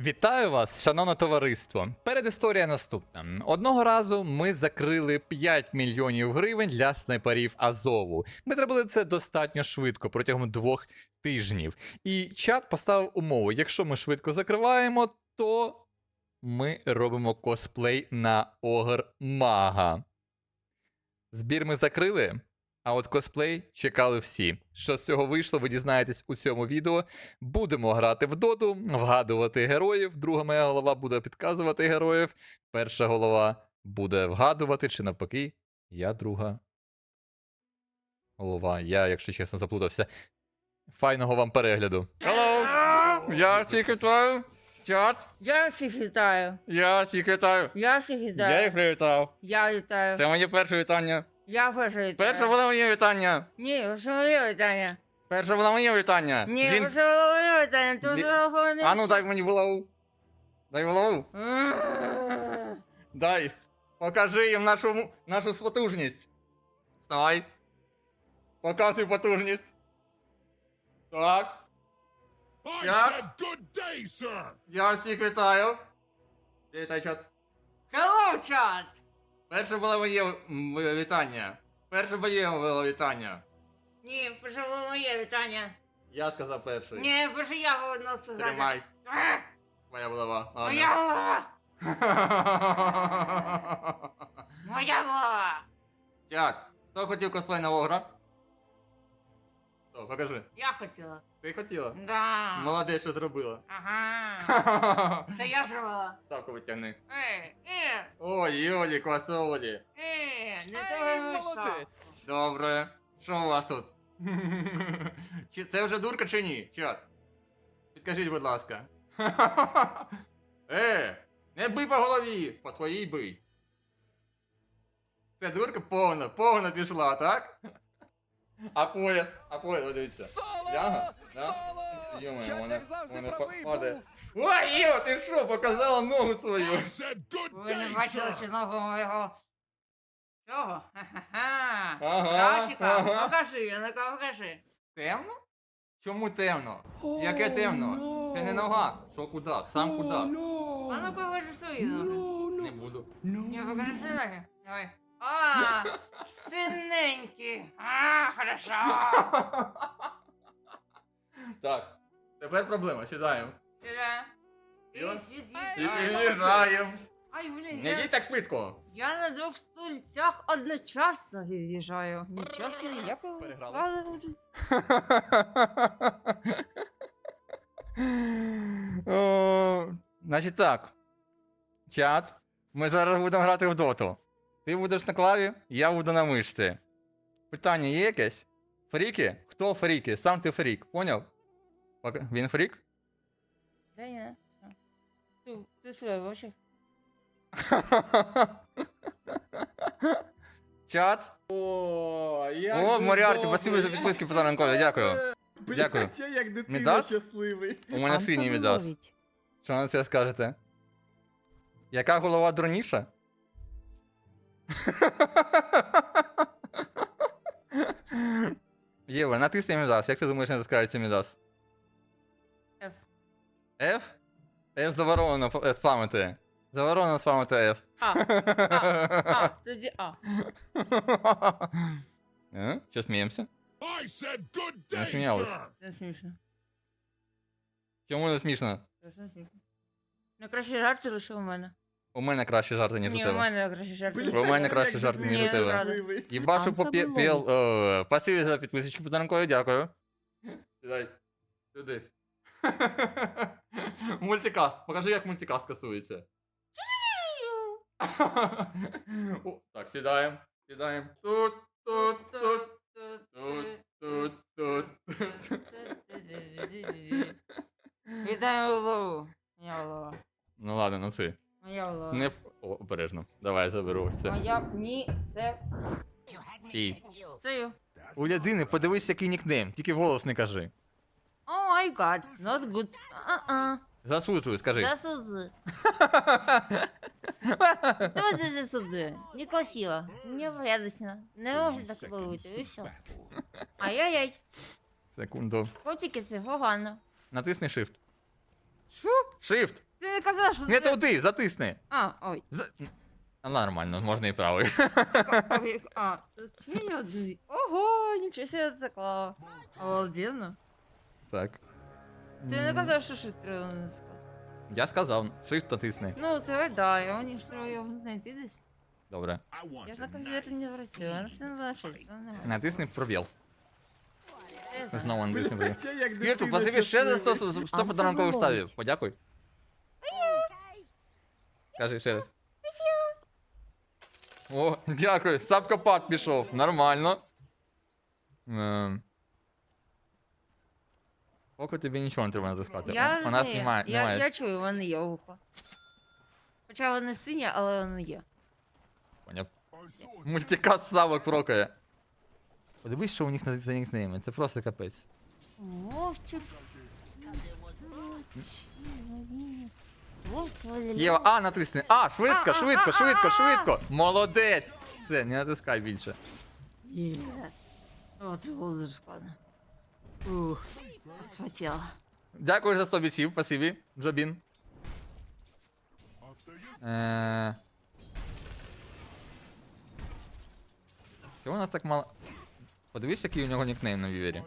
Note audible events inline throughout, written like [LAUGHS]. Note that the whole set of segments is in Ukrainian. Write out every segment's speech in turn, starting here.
Вітаю вас, шановне товариство. Передісторія наступна. Одного разу ми закрили 5 мільйонів гривень для снайперів Азову. Ми зробили це достатньо швидко протягом двох тижнів. І чат поставив умову: якщо ми швидко закриваємо, то ми робимо косплей на Огр Мага. Збір ми закрили. А от косплей чекали всі. Що з цього вийшло, ви дізнаєтесь у цьому відео. Будемо грати в доту, вгадувати героїв. Друга моя голова буде підказувати героїв. Перша голова буде вгадувати, чи навпаки, я друга. Голова. Я, якщо чесно, заплутався. Файного вам перегляду. Hello! Я всіх вітаю. Чат. Я всіх вітаю. Я всіх вітаю. Я всіх вітаю. привітав. Я вітаю. Це моє перше вітання. Я перше вітаю. Перше було моє вітання. Ні, перше моє вітання. Перше було моє вітання. Ні, Він- було моє вітання. Ти Він- вже рахований. А ну дай мені булаву. Дай булаву. Дай. Покажи їм нашу, му- нашу потужність. Вставай. Показуй потужність. Так. I Yeah. said good day, sir. Я всіх вітаю. Вітай, чат. Hello, чат. Перше було моє вітання. Перше моє було вітання. Ні, перше було моє вітання. Я сказав перший. Ні, перше я повинна сказати. Тримай. А, Моя голова. Ладно. Моя голова. [LAUGHS] Моя голова. Чат. Хто хотів косплей на огра? Хто, покажи. Я хотіла. Ти хотіла? Да. Молодець, що зробила. Ага. [LAUGHS] Це я зробила. Ставку витягни. Ей, ей, Ой, Юлі, квасолі. ей, не того мішав. Добре. Що у вас тут? [LAUGHS] Чи це вже дурка чи ні? Чат. Підкажіть, будь ласка. [LAUGHS] Е, не бий по голові, по твоїй бий. Це дурка повна, повна пішла, так? А пояс, а пояс, ви дивіться. Ляга? Да? Йо-моє, вона, вона падає. Ой, Йо, ти що, показала ногу свою? Ви не бачили чи знову моєго. Чого? Ха-ха-ха. Ага, Братіка, ага. покажи, ну-ка покажи. Темно? Чому темно? Яке темно? Це не нога. Що кудак? Сам кудак. А ну покажи свої ноги. Не буду. Ні, покажи свої ноги. Давай. А, синенькі. А, хорошо. [LAUGHS] Так. Тепер проблема, сідаємо. Сюда. І он- І І під'їжджаємо. Ай, блін, Не я, їдь так швидко. я на двох стульцях одночасно від'їжджаю. Нічого собі, як ви Переграли. [LAUGHS] О, Значить так. Чат. Ми зараз будемо грати в доту. Ти будеш на клаві, я буду на мишці. Питання є якесь? Фріки? Хто фріки? Сам ти фрік, поняв? Він фрік? Да ні. Ти, ти себе бачив? [LAUGHS] Чат. О, як О, Моріарті, спасибо за підписки, Петро Ранкові, дякую. Дякую. я як дитина Мідас? щасливий. У мене синій відос. Що на це скажете? Яка голова дурніша? [LAUGHS] Єва, натисни Мідас. Як ти думаєш, не скажеться Мідас? F. F? F заборонено е, спамити. Заборонено спамити F. А, а, а, тоді А. [LAUGHS] Е? Що сміємося? I said good Не day, сміялись. sir. Це смішно. Чому не смішно? Не смішно. Найкращі жарти лише у мене. У мене кращі жарти, ніж у Ні, у тебе. мене жарти. У мене краще як жарт, ніж у тебе. щасливий. Єбашу по піл. О, Спасибі за підписочку Подарункові, дякую. Сідай. Сюди. [LAUGHS] Мультикаст. Покажи, як мультикаст касується. О, Так, сідаємо. Сідаємо. Тут, тут, тут. Тут, тут, тут. Вітаю голову. Моя голова. Ну ладно, ну ти. Моя голова. Не в... О, обережно. Давай заберу це. Моя ні, це. Стій. Це я. У людини подивись, який нікнейм, тільки голос не кажи. О май гад, not good. А-а. Засуджую, скажи. Засуди. Хто це засуди? Некрасиво, непорядочно. Не може так бути, і все. Ай-яй-яй. Секунду. Котики, це погано. Натисни Shift. Що? Shift! Ти не казав, що Не це... туди, затисни. А, ой. За... А, Нормально, можна і правий. Ой, А, тут ще є один. Ого, нічого себе заклав. Обалденно. Так. Ти не казав, що шит треба не сказав. Я сказав, shift натисни. Ну, тепер да, і мені ж треба його знайти десь. Добре. I want Я ж to на комп'ютері не працюю, а це не значить. це немає. Натисни пробіл. Знову пробіл. Блядь, я як Скірту, дитина ще за 100, щасливий. 100 подарункових ставів. Подякуй. Кажи ще раз. О, дякую. Сапкопад пішов. Нормально. Ем. Поки тобі нічого не треба натискати. Я У нас розумію. немає. я, я чую, вони є вухо. Хоча вони сині, але вони є. Поняв. Мультикаст савок прокає. Подивись, що у них на за нікнейми. Це просто капець. Вовчик. Вовчик. Єва, а, натисни. А, швидко, швидко, швидко, швидко. Молодець. Все, не натискай більше. Єс. О, це було дуже складно. Ух, розпотіла. Дякую за 100 бісів, спасибі, Джобін. Е... Чого у нас так мало. Подивись, який у нього нікнейм на вівері.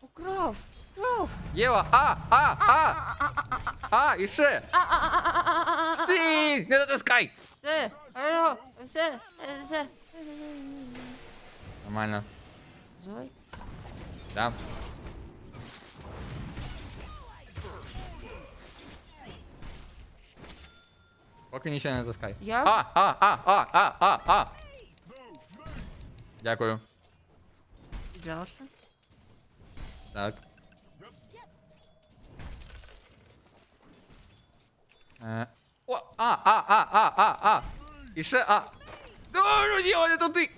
Украв! Украв! Єва, а, а, а! А, і ще! Стій! Не натискай! Все, алло, все, е, все. Нормально. Живой? Да. Поки нічого не натискай. Я? А, а, а, а, а, а, а. Дякую. Пожалуйста. Так. Е, О, а, а, а, а, а, а. І ще а. О, ну не туди.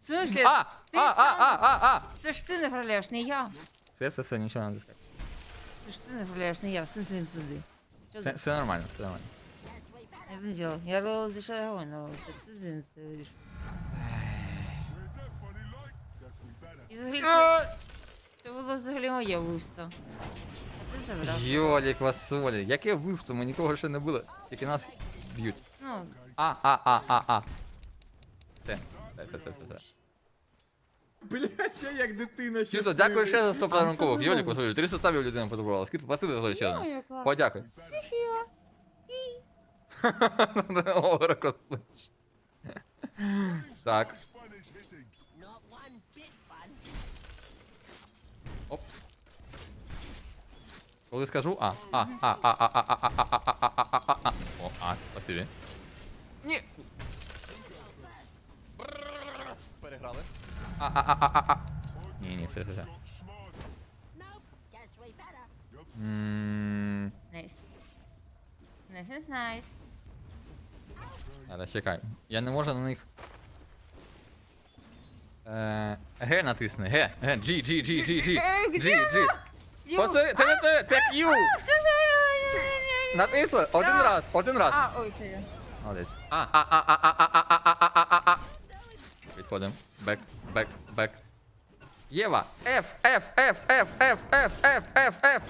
Смысле? А, ти а, а, сам? а, а, а. Це ж ти не граєш, не я. Все, все, все, нічого не натискай. Це ж ти не граєш, не я. В смысле не туди. Що Все, за... все нормально, все нормально. Я не делал. Я ролл за шагой на ролл. Це ти не це говориш. І взагалі це, це було взагалі моє вбивство. А ти забрав. Йолік Васолі, яке вбивство, ми нікого ще не було, тільки нас б'ють. Ну, А, а, а, а, а. Все, все, все, все, все. Блядь, я як дитина Кіто, дякую ще за 100 це подарункових. було. Йолік Васолі, 300 ставів людина подобрала. Скільки спасибі за величезне. Подякуй. Красиво. О. Так. Оп. Коли скажу А. А, а, а, а, а, а, а, а, а, а, а, а, а, а. О, а, спасибі. Ні. Переграли. А, а, а, а, а, а. Ні, ні, все, все, все. Ммм. Найс. Найс, найс, найс. Але чекай. Я не можу на них. Е, Г натисни, Г, Г, G, G, G, G, G, Е, G. G. Ю. Оце, це не те, це Q. Що за... Натисли один Да. раз, один раз. А, ой, все. Молодець. А, а, а, а, а, а, а, а, а, а, а, а. Відходимо. Бек, бек, бек. Єва. F, F, F, F, F, F, F, F, F.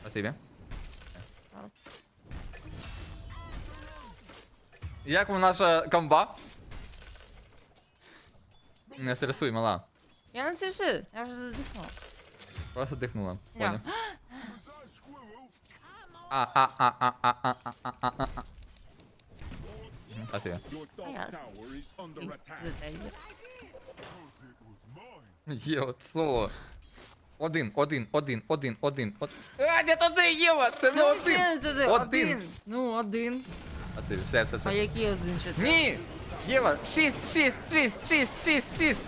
Спасибі. Як вам наша комба? Не стресуй, мала. Я не сіши, я вже задихнула. Просто дихнула. Я. Поняв. А, а, а, а, а, а, а, а, а, а, а. Спасибо. Єва, соло. Один, один, один, один, один. од- А, не туди, Єва! Це не Один. один. Ну, один. Спасибо, все, все, А все. який один ще? Ні! Єва, шість, шість, шість, шість, шість, шість.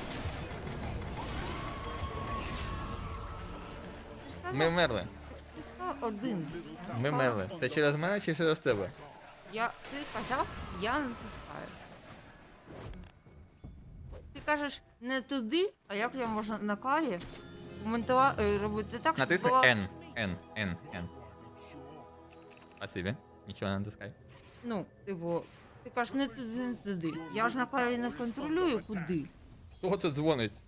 Ми вмерли. сказав один. Ми вмерли. Це через мене чи через тебе? Я, ти казав, я натискаю. Ти кажеш не туди, а як я можу на клаві коментувати, робити так, щоб Натисни було... N, N, N, N. Спасибо. Нічого не натискай. Ну, типу, ти кажеш не туди, не туди. Я ж на клаві не контролюю куди. Хто це дзвонить?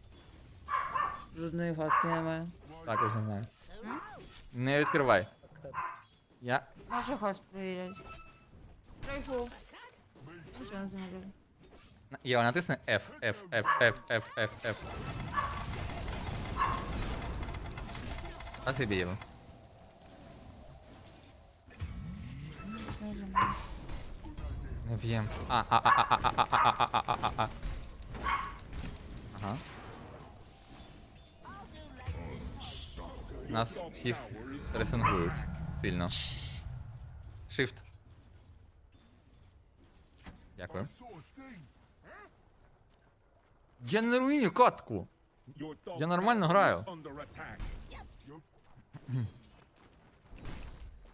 Жодної гадки немає. Також не знаю. Не відкривай. Я. Може хоч перевіряти. Прийшов. Нічого не зможу. Єва, натисни F, F, F, F, F, F, F. Спасибі, Єва. Не б'єм. А, а, а, а, а, а, а, а, а, а, а. Ага. Нас всіх сильно. Shift. Дякую. Я не руїню катку. Я нормально граю.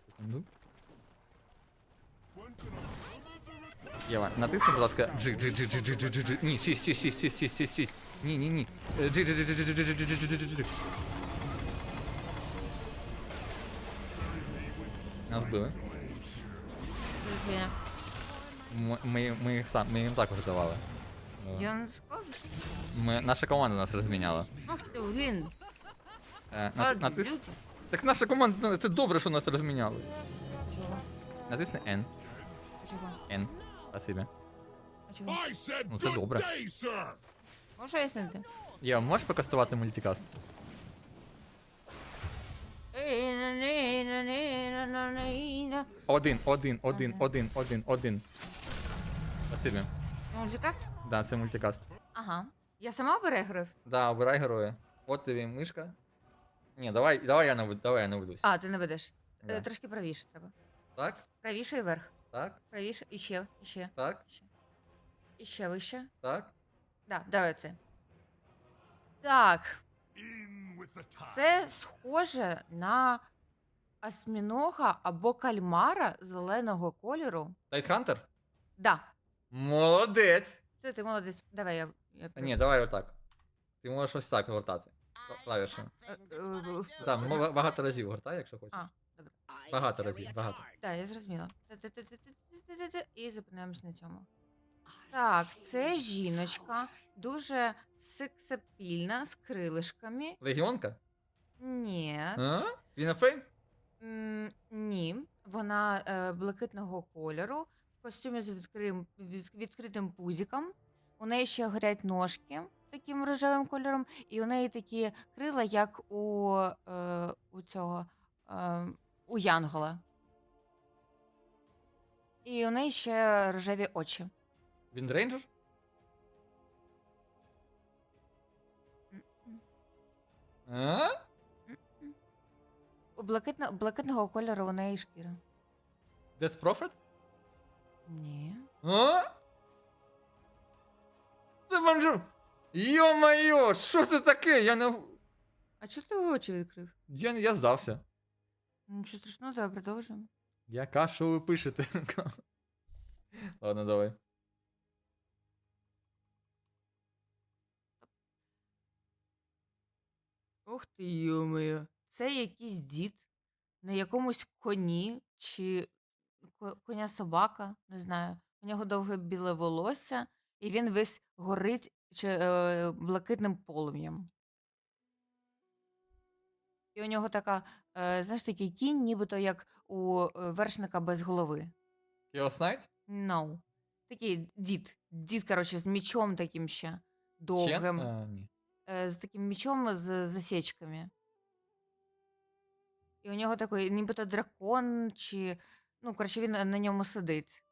Секунду. Єва, натисни, будь ласка, G, G, G, G, G, G, G, G. Ні, 6, 6, 6, 6, 6, 6, 6. Ні, ні, ні. Е, G, G, G, G, G, G, G, G, G. Нас вбили. Звичайно. Ми, ми, ми, їх там, ми їм також давали. Я не скажу. Ми, наша команда нас розміняла. Ах ти, блін. Е, натис... Так наша команда, ну, це добре, що нас розміняли. Чого? Натисни N. Чого? N. Спасибі. А? I said Ну, це добре. day, sir. Можеш пояснити? Єва, можеш покастувати мультикаст? Один, один, один, один, один, один. Спасибі. Мужикас? Да, це мультикаст. Ага. Я сама переграв? Да, обирай героя. От тобі мишка. Ні, давай, давай я наведу, давай я наведусь. А, ти не ведеш. Да. Трошки правіше треба. Так, Правіше і вверх. Так, Правіше і ще, і ще, так, ще. І ще вище. так. Да, давай це. Так, це схоже на осьмінога або кальмара зеленого кольору. Тайтхантер? Да, Молодець! це ти молодець. Давай я. я А, Ні, давай отак. Ти можеш ось так гортати. Клавішами. Е, е, е, Так, багато разів гортай, якщо хочеш. А. Багато разів, багато. Так, я зрозуміла. І зупиняємось на цьому. Так, це жіночка, дуже сексапільна, з крилишками. Легіонка? Ні. А? Вінафейм? М, Ні. Вона е, блакитного кольору, в костюмі з відкрим, від, відкритим пузиком. У неї ще горять ножки таким рожевим кольором, і у неї такі крила, як у, е, у цього е, у Янгола. І у неї ще рожеві очі. Віндрейнджер? М-м. А? У блакитно, блакитного кольору у неї шкіра. Death Prophet? Ні. А? Це манжу. Йо-моє, що це таке? Я не. А чого ти очі відкрив? Я, я здався. Нічого страшного, давай продовжуємо. Яка, що ви пишете? [LAUGHS] Ладно, давай. Ух ти, йомою. Це якийсь дід на якомусь коні чи ко- коня собака, не знаю. У нього довге біле волосся, і він весь горить чи, е, блакитним полум'ям. І у нього така, е, знаєш, такий кінь, нібито як у е, вершника без голови. Chaos Knight? No. Такий дід. Дід, коротше, з мічом таким ще Чен? довгим. А, ні. е, з таким мечом з засічками. І у нього такий, нібито дракон, чи. Ну, коротше, він на ньому сидить.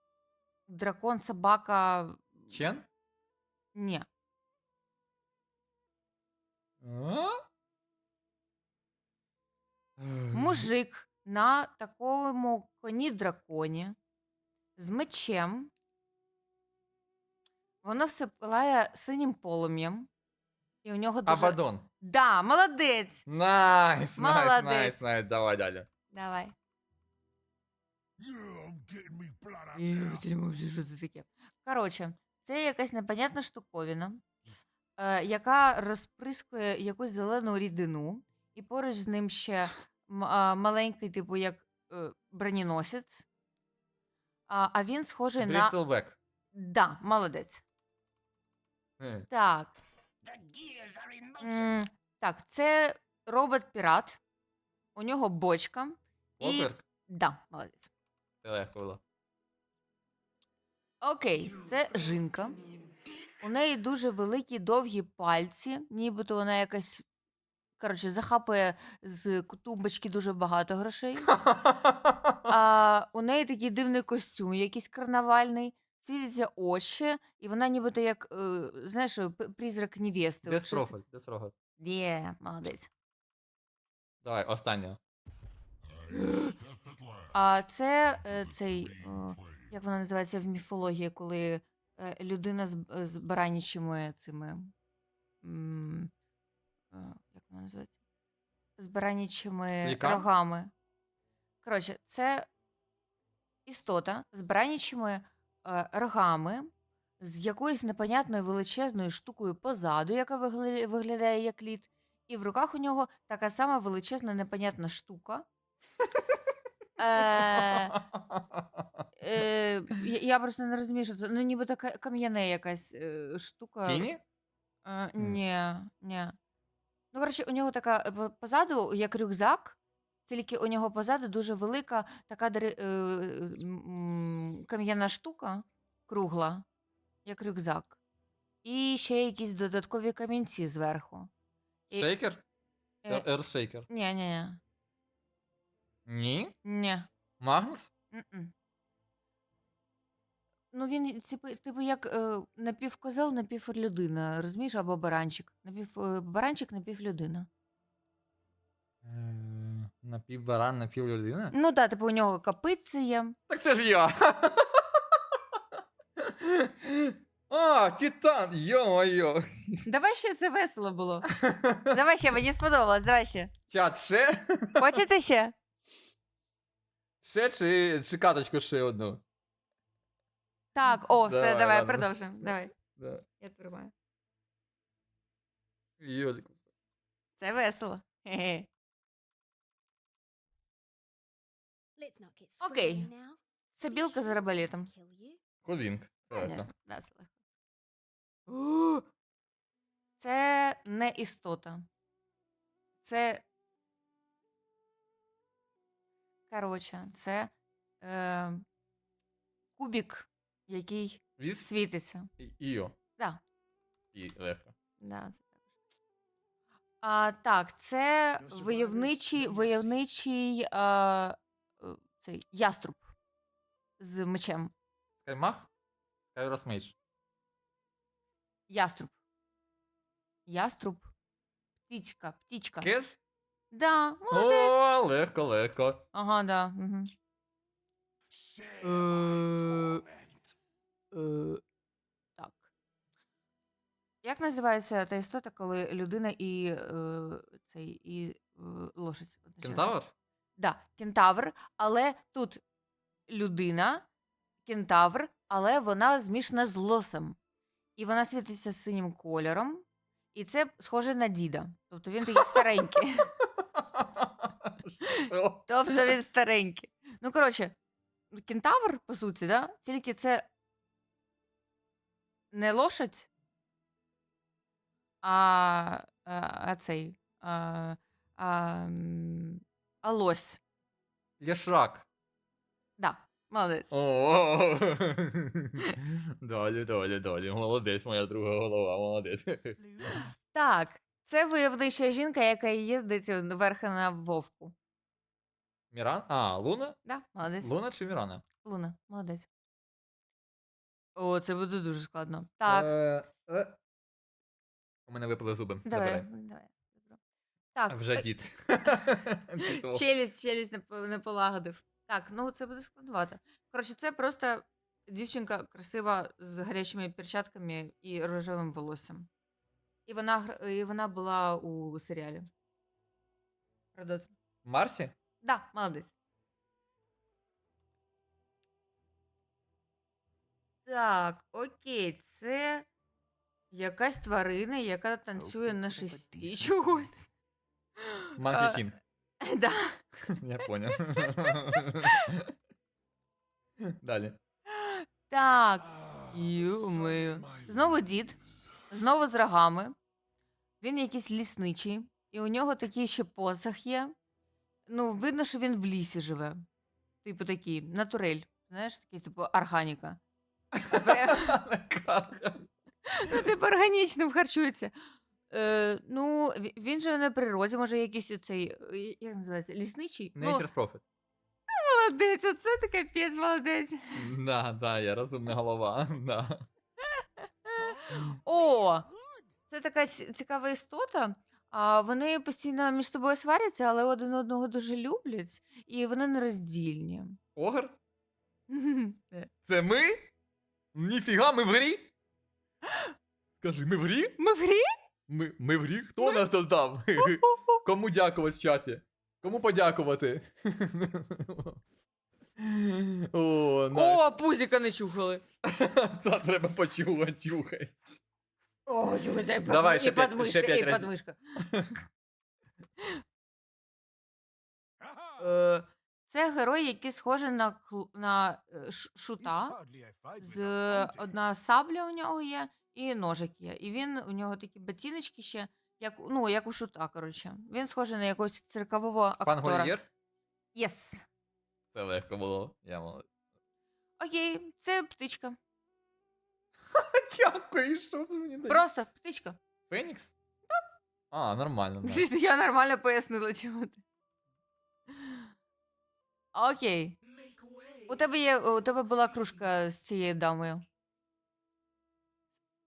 Дракон, собака. Чен? Ні. А? Мужик на такому коні драконі з мечем. Воно все пилає синім полум'ям. І у нього дуже. Абадон. Да, молодець! Найс, найс, Молодець. найс, найс. Давай далі. Давай. Що це таке. Коротше, це якась непонятна штуковина, е, яка розприскує якусь зелену рідину, і поруч з ним ще а, маленький, типу, як е, броненосець. А, а він схожий на. Брістелбек. Да, молодець. Е. Так. М, Так, це робот-пірат. У нього бочка. І... Окерк? Да, молодець. Це легко було. Окей, це жінка. У неї дуже великі довгі пальці, нібито вона якась. Коротше, захапує з тумбочки дуже багато грошей. А [LAUGHS] у неї такий дивний костюм, якийсь карнавальний, світяться очі, і вона нібито як, е, знаєш, п- призрак невести. Де от щось таке. спрофиль? Де? Є, молодець. Давай, останнього. А це е, цей, о, як вона називається в міфології, коли е, людина з, з баранячими цими. м, е, вона називається? З Лікан? рогами. Коротше, це істота з баранячими е, рогами, з якоюсь непонятною величезною штукою позаду, яка вигля- виглядає як лід, і в руках у нього така сама величезна непонятна штука. Е, Е, я, я просто не розумію, що це. Ну, ніби така кам'яне якась е, штука. Тіні? Е, ні, ні. Ну, коротше, у нього така е, по- позаду, як рюкзак, тільки у нього позаду дуже велика така дери- е, м, кам'яна штука, кругла, як рюкзак. І ще якісь додаткові камінці зверху. І- Шейкер? Е, Ершейкер. ні, ні, ні. Ні? Ні. Магнус? М-м. Ну, він, типу, типу як е, напівкозел, напівлюдина, розумієш, або баранчик. Напів, е, баранчик, напівлюдина. Е, Напівбаран, напівлюдина? Ну так, типу, у нього капиці є. Так це ж я. [LAUGHS] А, Титан! Йо-моє! Давай ще це весело було. [LAUGHS] Давай ще, мені сподобалось, давай ще. Чат, ще? Хочете ще? Ще чи, чи каточку ще одну? Так, о, все, Давай, давай, ладно. продовжуємо. Давай, [LAUGHS] Да. я тримаю. Йолик. Це весело. Хе-хе. Окей. Це білка з арбалетом. Конечно, да, це легко. У! [GASPS] Це не істота. Це. Коротше, це е, кубік, який Від світиться. Іо. Да, І легко. да, це так. А, так, це Ну, все войовничий, правильно, войовничий а, е, цей, яструб з мечем. Скаймах? Скайросмейдж. Яструб. Яструб. Птічка, птічка. Кес? Да, молодець. О, легко, легко. Ага, да. Угу. Е, так. Як називається та істота, коли людина і е, цей і е, лошадь? одночасно? Кентавр? Да, кентавр, але тут людина, кентавр, але вона змішана з лосем. І вона світиться синім кольором. І це схоже на діда. Тобто він такий старенький. Що? Тобто він старенький. Ну, коротше, кентавр, по суті, да? тільки це не лошадь, а, а, а цей. А, а, а лось. Ляшрак. Да, молодець. О, [LAUGHS] Далі, далі, далі. Молодець, моя друга голова, молодець. Так, це войовнича жінка, яка їздить верхи на вовку. Міран? А, Луна? Да, молодець. Луна чи Мірана? Луна, молодець. О, це буде дуже складно. Так, Е, е. У мене випали зуби. давай, Забирай. давай. Так, Вже е, дід. [LAUGHS] [LAUGHS] Титул. челюсть, челюсть не, по- не полагодив. Так, ну це буде складновато. Коротше, це просто дівчинка красива з гарячими перчатками і рожевим волоссям. І вона, гр- і вона була у серіалі. Про Доту. Марсі? Да, молодець. Так, окей, це якась тварина, яка танцює на шесті чогось. Манкі Кінг. [LAUGHS] Да. [LAUGHS] Я поняв. [LAUGHS] Далі. Так. Ю-мию. Знову дід, знову з рогами. Він якийсь лісничий. і у нього такий ще посох є. Ну, видно, що він в лісі живе. Типу такий, натурель. Знаєш, такий, типу, органіка. [LAUGHS] Ну, типу, органічним харчується. Е, ну, ві- він же на природі, може, якийсь цей, е, як називається, лісничий? Ну, Nature's Prophet. молодець, оце ти капець, молодець. Да, да, я розумна голова. [LAUGHS] Да. О! Це така ц- цікава істота. А вони постійно між собою сваряться, але один одного дуже люблять, і вони нероздільні. Огр? [LAUGHS] Це ми? Ніфіга, ми в грі? Скажи, ми в грі? Ми в грі? Ми, ми в грі? Хто нас додав? [LAUGHS] Кому дякувати в чаті? Кому подякувати? [LAUGHS] О, на. О, пузіка не чухали. [LAUGHS] Це треба почувати, чухай. О, чухайте, і Давай, ще п'ять- подмишка, ще п'ять і разів. подмишка. Е, Це герой, який схожий на, кл- на е, ш- шута. З одна сабля у нього є, і ножик є. І він у нього такі ботиночки ще, як, ну, як у шута, коротше. Він схожий на якогось циркового Пан актора. Гольєр? Єс. Це легко було. Я молодець. Окей, це птичка. [LAUGHS] Дякую, що це мені дає? Просто птичка. Фенікс? А, нормально. Да. [LAUGHS] Я нормально пояснила, чому ти. Окей. У тебе є, у тебе була кружка з цією дамою.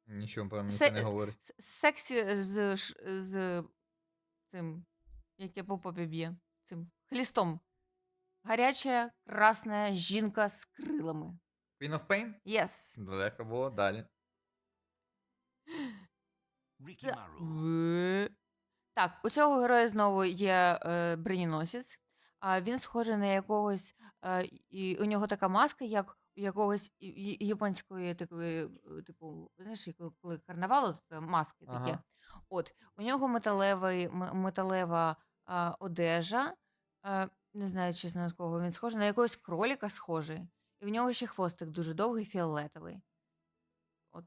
Нічого про мені Се- це не говорить. С- Сексі з, ш- з цим, яке по попі б'є. Цим хлістом. Гаряча, красна жінка з крилами. Queen of Pain? Єс. Легко було, далі. Ricky Та- Так, у цього героя знову є е, броненосець. А він схожий на якогось. Е, і у нього така маска, як у якогось і- і- японської такої, е, типу, знаєш, як коли карнавалу, то маски такі. Ага. От, у нього металевий, м- металева а, одежа. А, не знаю, чесно, на кого він схожий, на якогось кроліка схожий. І в нього ще хвостик дуже довгий, фіолетовий. От.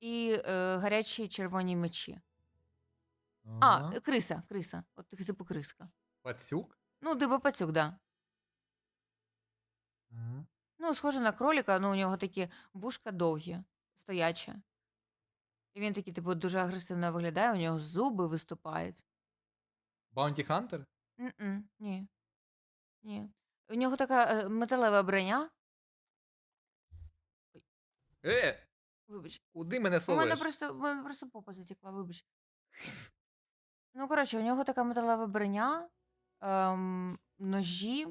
І е, гарячі червоні мечі. А, Ага. е, криса, криса. От типу криска. Пацюк? Ну, диби пацюк, да. Ну, схоже на кроліка, ну у нього такі вушка довгі, стоячі. І він такий, типу, дуже агресивно виглядає, у нього зуби виступають. Баунті Хантер? Ні. Ні. У нього така е, металева броня. Е, Вибач. куди мене У мене словиш? просто, у мене просто попа затекла, вибач. Ну, коротше, у нього така металева броня, ем, ножі,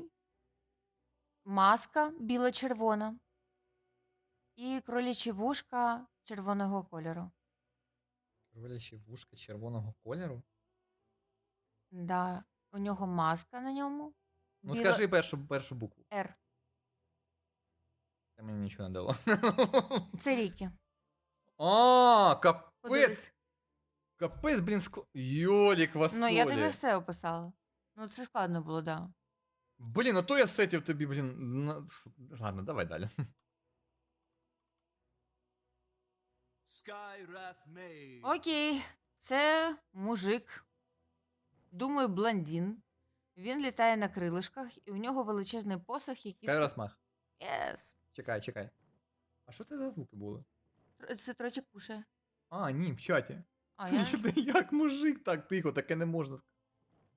маска біла-червона і кролячі вушка червоного кольору. Кролячі вушка червоного кольору? Да. У нього маска на ньому. Ну біла- скажи першу, першу букву. Р. Це мені нічого не дало. Це Рікі. А, капець! Подивись. Капець, блін, скло... Йолік васолі. Ну, я тобі все описала. Ну, це складно було, да. Блін, а то я сетів тобі, блін. на- Ладно, давай далі. Mage. Окей, це мужик. Думаю, блондін. Він літає на крилишках, і у нього величезний посох, який. Кай розмах. Yes. Чекай, чекай. А що це за звуки були? Це трочик кушає. А, ні, в чаті. А, [LAUGHS] я... Як мужик так тихо, таке не можна сказати.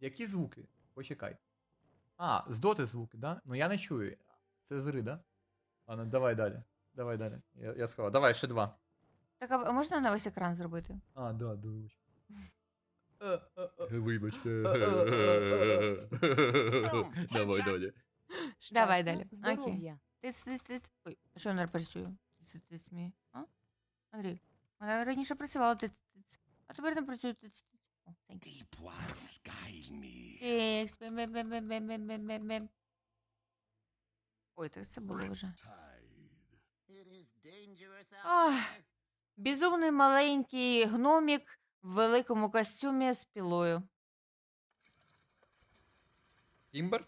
Які звуки? Почекай. А, з доти звуки, да? Ну я не чую. Це з ри, да? А, ну давай далі. Давай далі. Я, я сховав. Давай, ще два. Так, а можна на весь екран зробити? А, да, да, вибач. Е, Вибачте. Давай далі. Давай далі. Окей. Тиць, тиць, тиць. Ой, що не працює? Тиць, тиць, мій. А? Андрій, вона раніше працювала тиць, тиць. А тепер не працює тиць, тиць. О, thank you. Deep ones guide me. Тикс, бем, бем, бем, бем, бем, бем, бем, бем, бем. Ой, так це було вже. Ах, безумний маленький гномік в великому костюмі з пілою. Тімбер? Yes.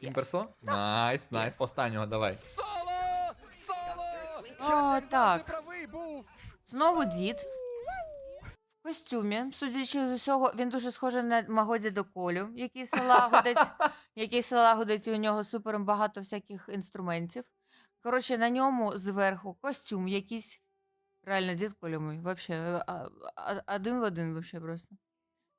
Тімберсо? Найс, найс. Останнього давай. Соло! Соло! О, так. Знову дід. Костюмі, судячи з усього, він дуже схожий на мого діда Колю, який все лагодить, [LAUGHS] який все лагодить, і у нього супер багато всяких інструментів. Коротше, на ньому зверху костюм якийсь. Реально, дід Коля мій, вообще, а- один в один, вообще просто.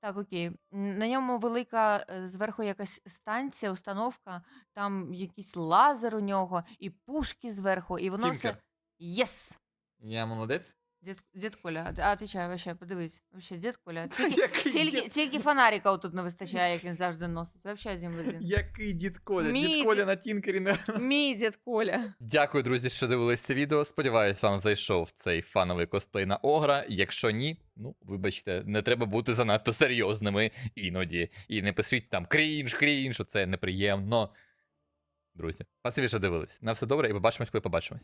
Так, окей. На ньому велика е, зверху якась станція, установка, там якийсь лазер у нього, і пушки зверху, і воно все. Тінкер. Єс! Я молодець. Дід, дід Коля, а отвечаю, вообще, подивись. Вообще, [LAUGHS] дід Коля. Тільки, Який тільки, дід- тільки фонарика тут не вистачає, як він завжди носить. Вообще один в один. Який дід Коля? Мій Дід Коля дід- на Тінкері не. [LAUGHS] Мій дід Коля. Дякую, друзі, що дивились це відео. Сподіваюсь, вам зайшов цей фановий косплей на Огра. Якщо ні, ну вибачте, не треба бути занадто серйозними іноді. І не пишіть там крінж, крінж, це неприємно. Друзі, спасибі, що дивились. На все добре і побачимось, коли побачимось.